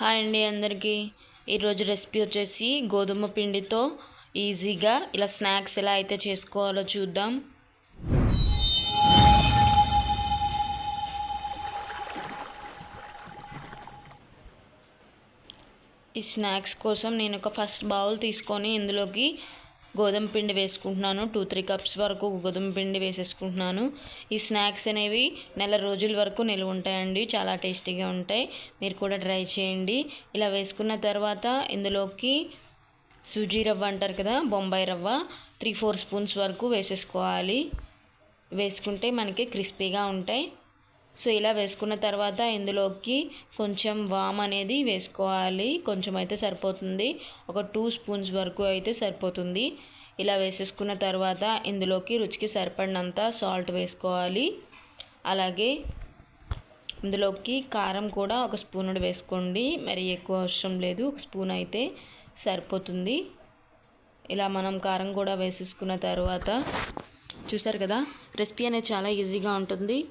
Hi అండి అందరికీ. ఈరోజు రెసిపీ వచ్చేసి గోధుమ పిండితో ఈజీగా ఇలా స్నాక్స్ ఎలా అయితే చేసుకోవాలో చూద్దాం. ఈ స్నాక్స్ కోసం నేను ఒక ఫస్ట్ బౌల్ తీసుకొని ఇందులోకి గోధుమ పిండి వేసుకుంటున్నాను. టూ త్రీ కప్స్ వరకు గోధుమ పిండి వేసేసుకుంటున్నాను. ఈ స్నాక్స్ అనేవి నెల రోజుల వరకు నిల్వ ఉంటాయండి. చాలా టేస్టీగా ఉంటాయి. మీరు కూడా ట్రై చేయండి. ఇలా వేసుకున్న తర్వాత ఇందులోకి సూజీ రవ్వ అంటారు కదా బొంబాయి రవ్వ త్రీ ఫోర్ స్పూన్స్ వరకు వేసేసుకోవాలి. వేసుకుంటే మనకి క్రిస్పీగా ఉంటాయి. సో ఇలా వేసుకున్న తర్వాత ఇందులోకి కొంచెం వామ్ అనేది వేసుకోవాలి. కొంచెం అయితే సరిపోతుంది. ఒక టూ స్పూన్స్ వరకు అయితే సరిపోతుంది. ఇలా వేసేసుకున్న తర్వాత ఇందులోకి రుచికి సరిపడినంత సాల్ట్ వేసుకోవాలి. అలాగే ఇందులోకి కారం కూడా ఒక స్పూన్ వేసుకోండి. మరి ఎక్కువ అవసరం లేదు. ఒక స్పూన్ అయితే సరిపోతుంది. ఇలా మనం కారం కూడా వేసేసుకున్న తర్వాత చూసారు కదా? రెసిపీ అనేది చాలా ఈజీగా ఉంటుంది.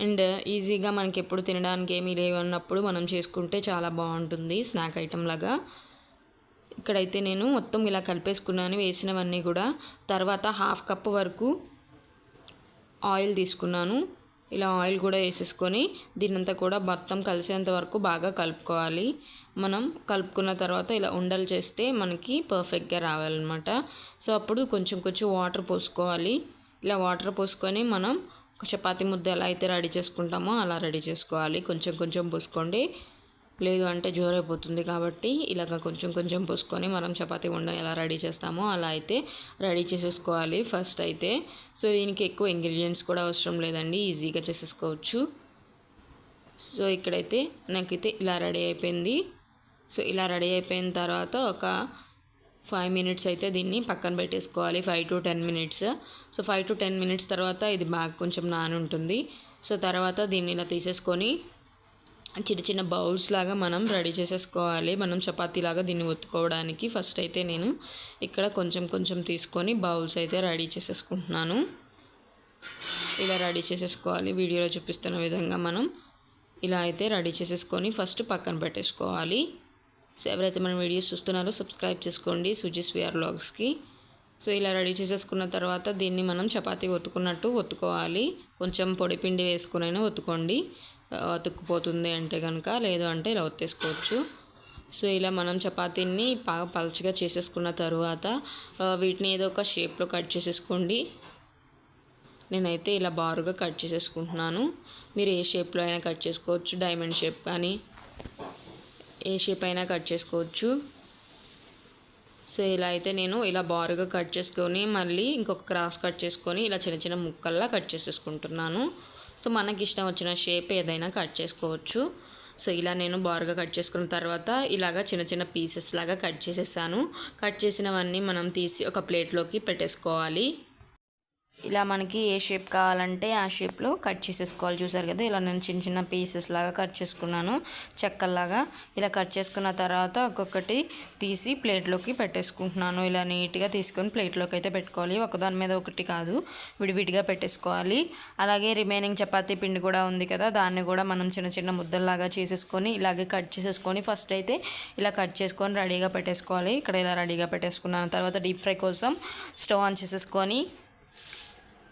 అండ్ ఈజీగా మనకి ఎప్పుడు తినడానికి ఏమీ లేవు అన్నప్పుడు మనం చేసుకుంటే చాలా బాగుంటుంది స్నాక్ ఐటెం లాగా. ఇక్కడైతే నేను మొత్తం ఇలా కలిపేసుకున్నాను వేసినవన్నీ కూడా. తర్వాత హాఫ్ కప్ వరకు ఆయిల్ తీసుకున్నాను. ఇలా ఆయిల్ కూడా వేసేసుకొని దీనంతా కూడా మొత్తం కలిసేంత వరకు బాగా కలుపుకోవాలి. మనం కలుపుకున్న తర్వాత ఇలా ఉండలు చేస్తే మనకి పర్ఫెక్ట్గా రావాలన్నమాట. సో అప్పుడు కొంచెం కొంచెం వాటర్ పోసుకోవాలి. ఇలా వాటర్ పోసుకొని మనం చపాతి ముద్ద ఎలా అయితే రెడీ చేసుకుంటామో అలా రెడీ చేసుకోవాలి. కొంచెం కొంచెం పూసుకోండి. లేదు అంటే జోరైపోతుంది కాబట్టి ఇలాగ కొంచెం కొంచెం పూసుకొని మనం చపాతి ఉండని ఎలా రెడీ చేస్తామో అలా అయితే రెడీ చేసేసుకోవాలి ఫస్ట్ అయితే. సో దీనికి ఎక్కువ ఇంగ్రీడియంట్స్ కూడా అవసరం లేదండి. ఈజీగా చేసేసుకోవచ్చు. సో ఇక్కడైతే నాకైతే ఇలా రెడీ అయిపోయింది. సో ఇలా రెడీ అయిపోయిన తర్వాత ఒక ఫైవ్ మినిట్స్ అయితే దీన్ని పక్కన పెట్టేసుకోవాలి five to ten minutes. So five to ten minutes తర్వాత ఇది బాగా కొంచెం నాని ఉంటుంది సో తర్వాత దీన్ని ఇలా తీసేసుకొని చిన్న చిన్న బౌల్స్ లాగా మనం రెడీ చేసేసుకోవాలి. మనం చపాతీలాగా దీన్ని ఒత్తుకోవడానికి ఫస్ట్ అయితే నేను ఇక్కడ కొంచెం కొంచెం తీసుకొని బౌల్స్ అయితే రెడీ చేసేసుకుంటున్నాను. ఇలా రెడీ చేసేసుకోవాలి. వీడియోలో చూపిస్తున్న విధంగా మనం ఇలా అయితే రెడీ చేసేసుకొని ఫస్ట్ పక్కన పెట్టేసుకోవాలి. సో ఎవరైతే మన వీడియోస్ చూస్తున్నారో సబ్స్క్రైబ్ చేసుకోండి సుజిస్ విఆర్ బ్లాగ్స్కి సో ఇలా రెడీ చేసేసుకున్న తర్వాత దీన్ని మనం చపాతీ ఒత్తుకున్నట్టు ఒత్తుకోవాలి. కొంచెం పొడి పిండి వేసుకునైనా ఒత్తుకోండి. అతుక్కుపోతుంది అంటే కనుక లేదు అంటే ఇలా ఒత్తేసుకోవచ్చు. సో ఇలా మనం చపాతీని బాగా పలచగా చేసేసుకున్న తర్వాత వీటిని ఏదో ఒక షేప్లో కట్ చేసేసుకోండి. నేనైతే ఇలా బారుగా కట్ చేసేసుకుంటున్నాను. మీరు ఏ షేప్లో అయినా కట్ చేసుకోవచ్చు. డైమండ్ షేప్ కానీ ఏ షేప్ అయినా కట్ చేసుకోవచ్చు. సో ఇలా అయితే నేను ఇలా బారుగా కట్ చేసుకొని మళ్ళీ ఇంకొక క్రాస్ కట్ చేసుకొని ఇలా చిన్న చిన్న ముక్కల్లా కట్ చేసేసుకుంటున్నాను. సో మనకి ఇష్టం వచ్చిన షేప్ ఏదైనా కట్ చేసుకోవచ్చు. సో ఇలా నేను బారుగా కట్ చేసుకున్న తర్వాత ఇలాగా చిన్న చిన్న పీసెస్ లాగా కట్ చేసేసాను. కట్ చేసినవన్నీ మనం తీసి ఒక ప్లేట్లోకి పెట్టేసుకోవాలి. ఇలా మనకి ఏ షేప్ కావాలంటే ఆ షేప్లో కట్ చేసేసుకోవాలి. చూసారు కదా ఇలా నేను చిన్న చిన్న పీసెస్ లాగా కట్ చేసుకున్నాను చెక్కల్లాగా. ఇలా కట్ చేసుకున్న తర్వాత ఒక్కొక్కటి తీసి ప్లేట్లోకి పెట్టేసుకుంటున్నాను. ఇలా నీట్గా తీసుకొని ప్లేట్లోకి అయితే పెట్టుకోవాలి. ఒకదాని మీద ఒకటి కాదు విడివిడిగా పెట్టేసుకోవాలి. అలాగే రిమైనింగ్ చపాతీ పిండి కూడా ఉంది కదా దాన్ని కూడా మనం చిన్న చిన్న ముద్దల్లాగా చేసేసుకొని ఇలాగే కట్ చేసేసుకొని ఫస్ట్ అయితే ఇలా కట్ చేసుకొని రెడీగా పెట్టేసుకోవాలి. ఇక్కడ ఇలా రెడీగా పెట్టేసుకున్నాను. తర్వాత డీప్ ఫ్రై కోసం స్టవ్ ఆన్ చేసేసుకొని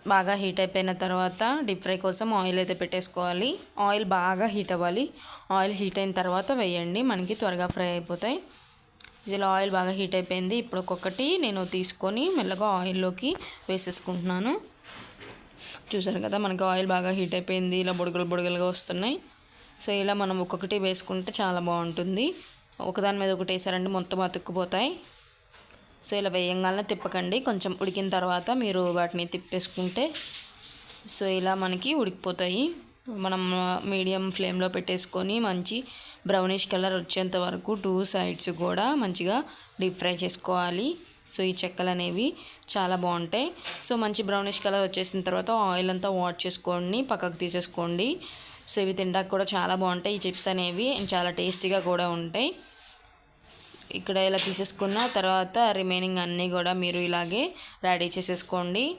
బాగా హీట్ అయిపోయిన తర్వాత డీప్ ఫ్రై కోసం ఆయిల్ అయితే పెట్టేసుకోవాలి. ఆయిల్ బాగా హీట్ అవ్వాలి. ఆయిల్ హీట్ అయిన తర్వాత వేయండి. మనకి త్వరగా ఫ్రై అయిపోతాయి. ఇలా ఆయిల్ బాగా హీట్ అయిపోయింది. ఇప్పుడు ఒక్కొక్కటి నేను తీసుకొని మెల్లగా ఆయిల్లోకి వేసేసుకుంటున్నాను. చూసారు కదా మనకి ఆయిల్ బాగా హీట్ అయిపోయింది. ఇలా బుడగలు బుడగలుగా వస్తున్నాయి. సో ఇలా మనం ఒక్కొక్కటి వేసుకుంటే చాలా బాగుంటుంది. ఒకదాని మీద ఒకటి వేసారంటే మొత్తం అతుక్కుపోతాయి. సో ఇలా వేయంగానే తిప్పకండి. కొంచెం ఉడికిన తర్వాత మీరు వాటిని తిప్పేసుకుంటే సో ఇలా మనకి ఉడికిపోతాయి. మనం మీడియం ఫ్లేమ్లో పెట్టేసుకొని మంచి బ్రౌనిష్ కలర్ వచ్చేంత వరకు టూ సైడ్స్ కూడా మంచిగా డీప్ ఫ్రై చేసుకోవాలి. సో ఈ చెక్కలు అనేవి చాలా బాగుంటాయి. సో మంచి బ్రౌనిష్ కలర్ వచ్చేసిన తర్వాత ఆయిల్ అంతా వాట్ చేసుకోండి పక్కకు తీసేసుకోండి. సో ఇవి తినడానికి కూడా చాలా బాగుంటాయి. ఈ చిప్స్ అనేవి చాలా టేస్టీగా కూడా ఉంటాయి. ఇక్కడ ఇలా తీసేసుకున్న తర్వాత రిమైనింగ్ అన్నీ కూడా మీరు ఇలాగే రెడీ చేసేసుకోండి.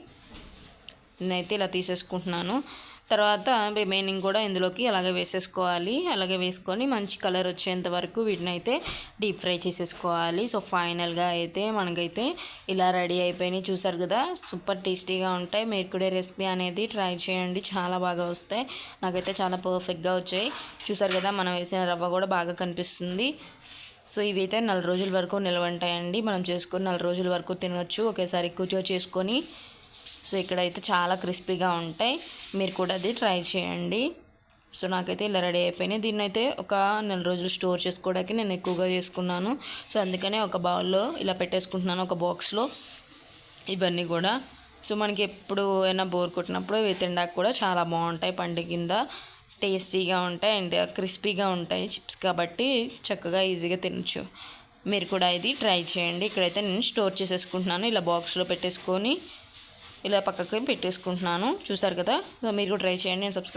నేనైతే ఇలా తీసేసుకుంటున్నాను. తర్వాత రిమైనింగ్ కూడా ఇందులోకి అలాగే వేసేసుకోవాలి. అలాగే వేసుకొని మంచి కలర్ వచ్చేంత వరకు వీటిని అయితే డీప్ ఫ్రై చేసేసుకోవాలి సో ఫైనల్గా అయితే మనకైతే ఇలా రెడీ అయిపోయినాయి. చూసారు కదా? సూపర్ టేస్టీగా ఉంటాయి. మీరు కూడా రెసిపీ అనేది ట్రై చేయండి. చాలా బాగా వస్తాయి. నాకైతే చాలా పర్ఫెక్ట్గా వచ్చాయి. చూసారు కదా? మనం వేసిన రవ్వ కూడా బాగా కనిపిస్తుంది. సో ఇవైతే నాలుగు రోజుల వరకు నిల్వ ఉంటాయండి మనం చేసుకుని నాలుగు రోజుల వరకు తినవచ్చు ఒకేసారి కూర్చో చేసుకొని. సో ఇక్కడైతే చాలా క్రిస్పీగా ఉంటాయి. మీరు కూడా అది ట్రై చేయండి. సో నాకైతే ఇలా రెడీ అయిపోయినాయి. దీన్ని అయితే ఒక నెల రోజులు స్టోర్ చేసుకోవడానికి నేను ఎక్కువగా చేసుకున్నాను. సో అందుకనే ఒక బౌల్లో ఇలా పెట్టేసుకుంటున్నాను ఒక బాక్స్లో ఇవన్నీ కూడా. సో మనకి ఎప్పుడు అయినా బోర్ కొట్టినప్పుడు ఇవి తినడానికి కూడా చాలా బాగుంటాయి పండు కింద. టేస్టీగా ఉంటాయి అండ్ క్రిస్పీగా ఉంటాయి చిప్స్ కాబట్టి చక్కగా ఈజీగా తినచ్చు. మీరు కూడా ఇది ట్రై చేయండి. ఇక్కడైతే నేను స్టోర్ చేసేసుకుంటున్నాను. ఇలా బాక్స్లో పెట్టేసుకొని ఇలా పక్కకి పెట్టేసుకుంటున్నాను. చూసారు కదా? మీరు కూడా ట్రై చేయండి. నేను సబ్స్క్రైబ్